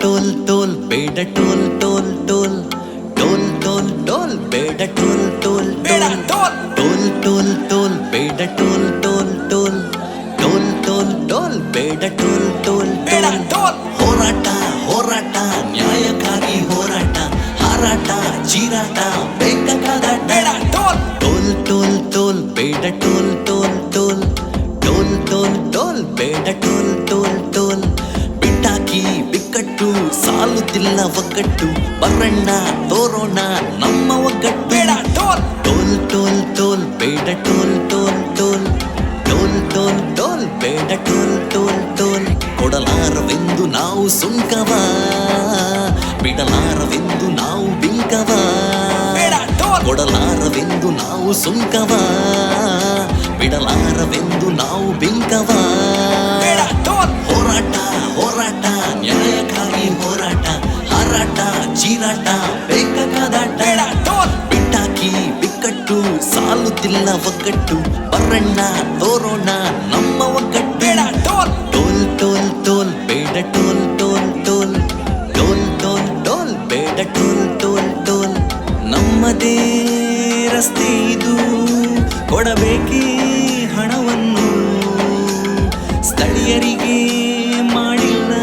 Toll toll ಬೇಡ toll toll toll toll toll toll ಬೇಡ toll toll ಬೇಡ toll toll toll toll ಬೇಡ toll toll toll toll toll toll ಬೇಡ toll toll ಬೇಡ toll toll ಹೋರಾಟ ಹೋರಾಟ ನ್ಯಾಯಕ್ಕಾಗಿ ಹೋರಾಟ ಹಾರಾಟ ಚೀರಾಟ ಬೇಕಾದ ಬೇಡ ಟೋಲ್ ಟೋಲ್ ಟೋಲ್ ಟೋಲ್ ಬೇಡ toll toll toll toll toll toll ಬೇಡ ಟೋಲ್ ಟೋಲ್ ಟೋಲ್ ಬಿಟ್ಟಾಕಿ ಬಿಕ್ಕಟ್ಟು ಸಾಲುತ್ತಿಲ್ಲ ಒಗ್ಗಟ್ಟು ಬರಣ್ಣ ತೋರೋಣ ನಮ್ಮ ಒಗ್ಗಟ್ಟು ಬೇಡ ಟೋಲ್ ಟೋಲ್ ಟೋಲ್ ಟೋಲ್ ಬೇಡ toll toll toll toll toll toll ಬೇಡ ಟೋಲ್ ಟೋಲ್ ಟೋಲ್ ಕೊಡಲಾರವೆಂದು ನಾವು ಸುಂಕವ ಬಿಡಲಾರವೆಂದು ನಾವು ಬಿಂಕವ ಬೇಡ ಟೋಲ್ ಕೊಡಲಾರವೆಂದು ನಾವು ಸುಂಕವ ಚೀರಾಟ ಬೇಕಾದ ಬಿಟ್ಟಾಕಿ ಬಿಕ್ಕಟ್ಟು ಸಾಲುತ್ತಿಲ್ಲ ಒಗ್ಗಟ್ಟು. ಬರಣ್ಣ ತೋರೋಣ ನಮ್ಮ ಒಗ್ಗಟ್ಟು. ಟೋಲ್. ಟೋಲ್ ಟೋಲ್ ಟೋಲ್ ಬೇಡ toll toll toll. Toll toll toll ಬೇಡ ಟೋಲ್ ಟೋಲ್ ಟೋಲ್. ನಮ್ಮದೇ ರಸ್ತೆ ಇದು. ಕೊಡಬೇಕೇ ಹಣವನ್ನು. ಸ್ಥಳೀಯರಿಗೆ ಮಾಡಿಲ್ಲ.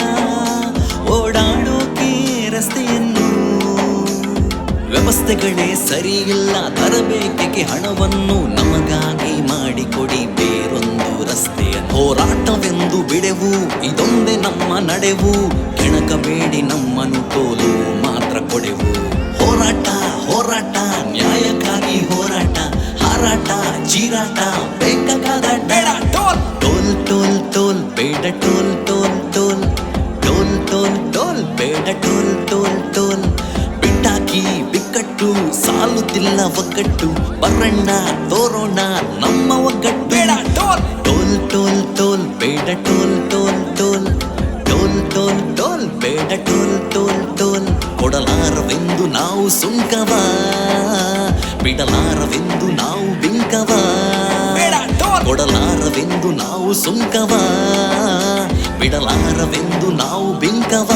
ಓಡಾಡೋಕೆ ರಸ್ತೆಯನ್ನು. ವ್ಯವಸ್ಥೆಗಳೇ ಸರಿಯಿಲ್ಲ. ತರಬೇಕೆಗೆ ಹಣವನ್ನು ನಮಗಾಗಿ ಮಾಡಿಕೊಡಿ. ಬೇರೊಂದು ರಸ್ತೆಯ ಹೋರಾಟವೆಂದು ಬಿಡೆವು. ಇದೊಂದೇ ನಮ್ಮ ನಡೆವು. ಕೆಣಕಬೇಡಿ ನಮ್ಮನ್ನು ತೋಲು ಮಾತ್ರ ಕೊಡೆವು. ಹೋರಾಟ ಹೋರಾಟ, ನ್ಯಾಯಕ್ಕಾಗಿ ಹೋರಾಟ, ಹಾರಾಟ, ಚೀರಾಟ ಟೋಲ್ ಟೋಲ್ ಟೋಲ್ ಟೋಲ್, ಬೇಡ, toll toll toll. Toll toll toll, ಬೇಡ, ಟೋಲ್ ಟೋಲ್. ಸಾಲುತ್ತಿಲ್ಲ ಒಗ್ಗಟ್ಟು ಬರಣ್ಣ ತೋರೋಣ ನಮ್ಮ ಒಗ್ಗಟ್ಟು ಬೇಡ ಟೋಲ್ ಟೋಲ್ ಟೋಲ್ ಟೋಲ್ ಬೇಡ toll toll toll toll toll toll ಬೇಡ ಟೋಲ್ ಟೋಲ್ ಟೋಲ್ ಕೊಡಲಾರವೆಂದು ನಾವು ಸುಂಕವ ಬಿಡಲಾರವೆಂದು ನಾವು ಬಿಂಕವ ಬೇಡ ಟೋಲ್ ಕೊಡಲಾರವೆಂದು ನಾವು ಸುಂಕವ ಬಿಡಲಾರವೆಂದು ನಾವು ಬಿಂಕವ